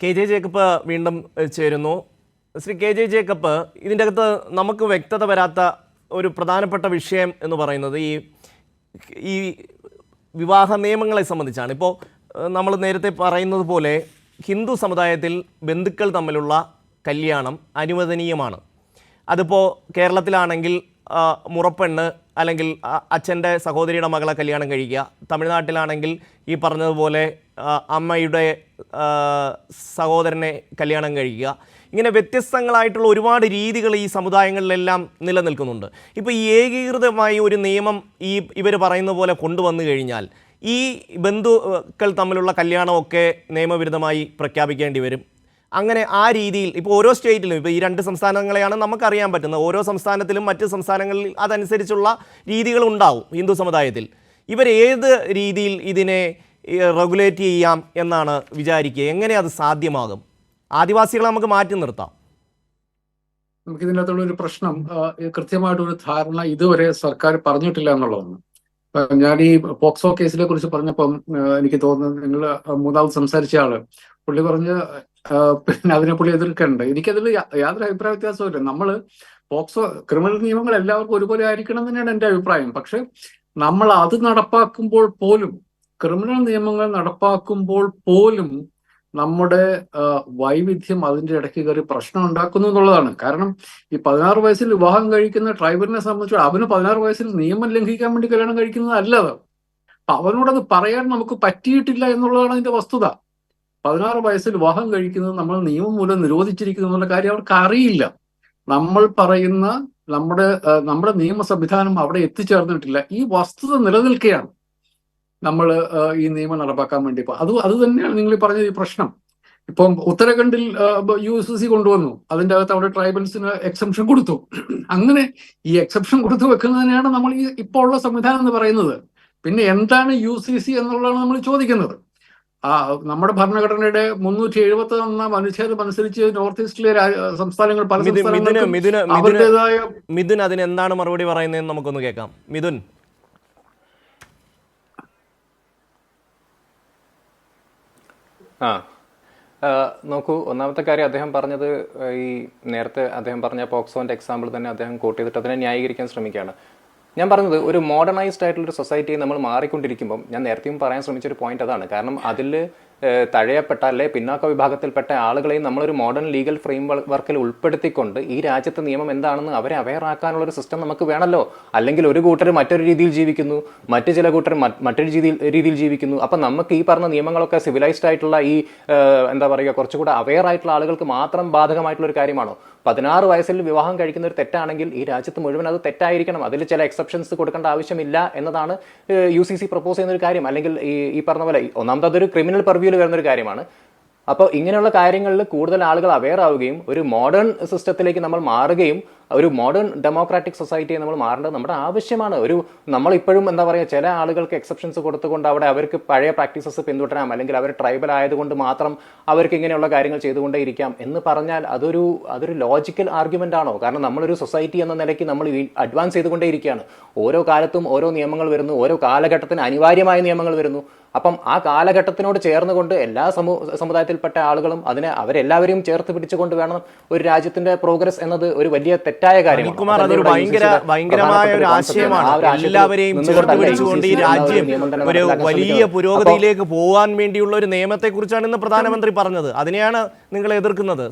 K J Jacob വീണ്ടും ചേരുന്നു. Shri K J Jacob ഇതിന്റെ അകത്ത് നമുക്ക് വ്യക്തത വരാത്ത ഒരു പ്രധാനപ്പെട്ട വിഷയം എന്ന് പറയുന്നത് ഈ ഈ വിവാഹ നിയമങ്ങളെ സംബന്ധിച്ചാണ്. ഇപ്പോൾ നമ്മൾ നേരത്തെ പറയുന്നത് പോലെ ഹിന്ദു സമുദായത്തിൽ ബന്ധുക്കൾ തമ്മിലുള്ള കല്യാണം അനുവദനീയമാണ്. അതിപ്പോൾ കേരളത്തിലാണെങ്കിൽ മുറപ്പെണ്ണ് അല്ലെങ്കിൽ അച്ഛന്റെ സഹോദരിയുടെ മകളെ കല്യാണം കഴിക്കുക. തമിഴ്നാട്ടിലാണെങ്കിൽ ഈ പറഞ്ഞതുപോലെ അമ്മയുടെ സഹോദരനെ കല്യാണം കഴിക്കുക. ഇങ്ങനെ വ്യത്യസ്തങ്ങളായിട്ടുള്ള ഒരുപാട് രീതികൾ ഈ സമുദായങ്ങളിലെല്ലാം നിലനിൽക്കുന്നുണ്ട്. ഇപ്പോൾ ഈ ഏകീകൃതമായി ഒരു നിയമം ഈ ഇവർ പറയുന്ന പോലെ കൊണ്ടുവന്നു കഴിഞ്ഞാൽ ഈ ബന്ധുക്കൾ തമ്മിലുള്ള കല്യാണമൊക്കെ നിയമവിരുദ്ധമായി പ്രഖ്യാപിക്കേണ്ടി വരും. അങ്ങനെ ആ രീതിയിൽ ഇപ്പോൾ ഓരോ സ്റ്റേറ്റിലും ഇപ്പോൾ ഈ രണ്ട് സംസ്ഥാനങ്ങളെയാണ് നമുക്കറിയാൻ പറ്റുന്നത്. ഓരോ സംസ്ഥാനത്തിലും മറ്റ് സംസ്ഥാനങ്ങളിൽ അതനുസരിച്ചുള്ള രീതികൾ ഉണ്ടാവും ഹിന്ദു സമുദായത്തിൽ. ഇവർ ഏത് രീതിയിൽ ഇതിനെ റെഗുലേറ്റ് ചെയ്യാം എന്നാണ് വിചാരിക്കുക? എങ്ങനെ അത് സാധ്യമാകും? ആദിവാസികളെ നമുക്ക് മാറ്റി നിർത്താം. നമുക്ക് ഇതിനകത്തുള്ള ഒരു പ്രശ്നം കൃത്യമായിട്ട് ഒരു ധാരണ ഇതുവരെ സർക്കാർ പറഞ്ഞിട്ടില്ല എന്നുള്ളതാണ്. ഞാൻ ഈ പോക്സോ കേസിനെ കുറിച്ച് പറഞ്ഞപ്പം എനിക്ക് തോന്നുന്നത് നിങ്ങൾ മൂന്നാമത് സംസാരിച്ച ആൾ. പുള്ളി പറഞ്ഞ് പിന്നെ അതിനെ പുള്ളി എതിർക്കുന്നുണ്ട് എനിക്കതിൽ യാതൊരു അഭിപ്രായ വ്യത്യാസമില്ല നമ്മൾ പോക്സോ ക്രിമിനൽ നിയമങ്ങൾ എല്ലാവർക്കും ഒരുപോലെ ആയിരിക്കണം തന്നെയാണ് എന്റെ അഭിപ്രായം. പക്ഷെ നമ്മൾ അത് നടപ്പാക്കുമ്പോൾ പോലും ക്രിമിനൽ നിയമങ്ങൾ നടപ്പാക്കുമ്പോൾ പോലും നമ്മുടെ വൈവിധ്യം അതിന്റെ ഇടയ്ക്ക് കയറി പ്രശ്നം ഉണ്ടാക്കുന്നു എന്നുള്ളതാണ്. കാരണം ഈ പതിനാറ് വയസ്സിൽ വിവാഹം കഴിക്കുന്ന ട്രൈബലിനെ സംബന്ധിച്ച് അവന് പതിനാറ് വയസ്സിൽ നിയമം ലംഘിക്കാൻ വേണ്ടി കല്യാണം കഴിക്കുന്നത് അല്ലത് അപ്പൊ അവനോടത് പറയാൻ നമുക്ക് പറ്റിയിട്ടില്ല എന്നുള്ളതാണ് അതിന്റെ വസ്തുത. പതിനാറ് വയസ്സിൽ വിവാഹം കഴിക്കുന്നത് നമ്മൾ നിയമം മൂലം നിരോധിച്ചിരിക്കുന്നു എന്നുള്ള കാര്യം അവർക്ക് അറിയില്ല. നമ്മൾ പറയുന്ന നമ്മുടെ നമ്മുടെ നിയമ സംവിധാനം അവിടെ എത്തിച്ചേർന്നിട്ടില്ല. ഈ വസ്തുത നിലനിൽക്കുകയാണ്. നമ്മൾ ഈ നിയമം നടപ്പാക്കാൻ വേണ്ടി. ഇപ്പൊ അത് അത് തന്നെയാണ് നിങ്ങൾ പറഞ്ഞ ഈ പ്രശ്നം. ഇപ്പം ഉത്തരാഖണ്ഡിൽ യു എസ് സി കൊണ്ടുവന്നു. അതിന്റെ അകത്ത് അവിടെ ട്രൈബൽസിന് എക്സംഷൻ കൊടുത്തു. അങ്ങനെ ഈ എക്സെപ്ഷൻ കൊടുത്തു വെക്കുന്നതിനാണ് നമ്മൾ ഈ ഇപ്പോൾ ഉള്ള സംവിധാനം എന്ന് പറയുന്നത്. പിന്നെ എന്താണ് യു സി സി എന്നുള്ളതാണ് നമ്മൾ ചോദിക്കുന്നത്. ആ നമ്മുടെ ഭരണഘടനയുടെ മുന്നൂറ്റി എഴുപത്തി ഒന്നാം അനുച്ഛേദം അനുസരിച്ച് നോർത്ത് ഈസ്റ്റിലെ സംസ്ഥാനങ്ങൾ പല സംസ്ഥാനങ്ങളും മിഥുൻ അതിന് എന്താണ് മറുപടി പറയുന്നതെന്ന് നമുക്കൊന്ന് കേൾക്കാം. മിഥുൻ. ആ ആ, നോക്കൂ ഒന്നാമത്തെ കാര്യം അദ്ദേഹം പറഞ്ഞത് ഈ നേരത്തെ അദ്ദേഹം പറഞ്ഞ പോക്സോന്റെ എക്സാമ്പിൾ തന്നെ അദ്ദേഹം കോട്ട് ചെയ്തിട്ട് അതിനെ ന്യായീകരിക്കാൻ ശ്രമിക്കുകയാണ്. ഞാൻ പറഞ്ഞത് ഒരു മോഡേണൈസ്ഡ് ആയിട്ടുള്ള ഒരു സൊസൈറ്റിയെ നമ്മൾ മാറിക്കൊണ്ടിരിക്കുമ്പോൾ ഞാൻ നേരത്തെയും പറയാൻ ശ്രമിച്ച ഒരു പോയിന്റ് അതാണ്. കാരണം അതിൽ തഴയപ്പെട്ട അല്ലെ പിന്നാക്ക വിഭാഗത്തിൽപ്പെട്ട ആളുകളെയും നമ്മളൊരു മോഡേൺ ലീഗൽ ഫ്രെയിം വർക്കിൽ ഉൾപ്പെടുത്തിക്കൊണ്ട് ഈ രാജ്യത്തെ നിയമം എന്താണെന്ന് അവരെ അവെയർ ആക്കാനുള്ള ഒരു സിസ്റ്റം നമുക്ക് വേണമല്ലോ അല്ലെങ്കിൽ ഒരു കൂട്ടർ മറ്റൊരു രീതിയിൽ ജീവിക്കുന്നു മറ്റു ചില കൂട്ടർ മറ്റൊരു രീതിയിൽ രീതിയിൽ ജീവിക്കുന്നു. അപ്പം നമുക്ക് ഈ പറഞ്ഞ നിയമങ്ങളൊക്കെ സിവിലൈസ്ഡ് ആയിട്ടുള്ള ഈ എന്താ പറയുക കുറച്ചുകൂടെ അവെയർ ആയിട്ടുള്ള ആളുകൾക്ക് മാത്രം ബാധകമായിട്ടുള്ള ഒരു കാര്യമാണോ? പതിനാറ് വയസ്സിൽ വിവാഹം കഴിക്കുന്ന ഒരു തെറ്റാണെങ്കിൽ ഈ രാജ്യത്ത് മുഴുവൻ അത് തെറ്റായിരിക്കണം. അതിൽ ചില എക്സെപ്ഷൻസ് കൊടുക്കേണ്ട ആവശ്യമില്ല എന്നതാണ് യു സി സി പ്രപ്പോസ് ചെയ്യുന്ന ഒരു കാര്യം. അല്ലെങ്കിൽ ഈ ഈ പറഞ്ഞ പോലെ ഒന്നാമത് അതൊരു ക്രിമിനൽ പെർവ്യൂവിൽ വരുന്ന ഒരു കാര്യമാണ്. അപ്പോൾ ഇങ്ങനെയുള്ള കാര്യങ്ങളിൽ കൂടുതൽ ആളുകൾ അവെയർ ആവുകയും ഒരു മോഡേൺ സിസ്റ്റത്തിലേക്ക് നമ്മൾ മാറുകയും ഒരു മോഡേൺ ഡെമോക്രാറ്റിക് സൊസൈറ്റിയെ നമ്മൾ മാറേണ്ടത് നമ്മുടെ ആവശ്യമാണ്. ഒരു നമ്മളിപ്പോഴും എന്താ പറയുക ചില ആളുകൾക്ക് എക്സെപ്ഷൻസ് കൊടുത്തുകൊണ്ട് അവിടെ അവർക്ക് പഴയ പ്രാക്ടീസസ് പിന്തുടരാം. അല്ലെങ്കിൽ അവർ ട്രൈബൽ ആയതുകൊണ്ട് മാത്രം അവർക്ക് ഇങ്ങനെയുള്ള കാര്യങ്ങൾ ചെയ്തുകൊണ്ടേ ഇരിക്കാം എന്ന് പറഞ്ഞാൽ അതൊരു അതൊരു ലോജിക്കൽ ആർഗ്യുമെന്റ് ആണോ? കാരണം നമ്മളൊരു സൊസൈറ്റി എന്ന നിലയ്ക്ക് നമ്മൾ അഡ്വാൻസ് ചെയ്തുകൊണ്ടേ ഇരിക്കുകയാണ്. ഓരോ കാലത്തും ഓരോ നിയമങ്ങൾ വരുന്നു. ഓരോ കാലഘട്ടത്തിന് അനിവാര്യമായ നിയമങ്ങൾ വരുന്നു. അപ്പം ആ കാലഘട്ടത്തിനോട് ചേർന്നുകൊണ്ട് എല്ലാ സമൂഹ സമുദായത്തിൽപ്പെട്ട ആളുകളും അതിനെ അവരെല്ലാവരെയും ചേർത്ത് പിടിച്ചുകൊണ്ട് വേണം ഒരു രാജ്യത്തിന്റെ പ്രോഗ്രസ് എന്നത് ഒരു വലിയ തെറ്റായ കാര്യമാണ്. അതൊരു ഭയങ്കര ഭയങ്കരമായ ഒരു ആശയമാണ്. എല്ലാവരെയും ചേർത്ത് പിടിച്ചുകൊണ്ട് ഈ രാജ്യം ഒരു വലിയ പുരോഗതിയിലേക്ക് പോകാൻ വേണ്ടിയുള്ള ഒരു നിയമത്തെക്കുറിച്ചാണ് ഇന്ന് പ്രധാനമന്ത്രി പറഞ്ഞത്. അതിനെയാണ് നിങ്ങൾ എതിർക്കുന്നത്.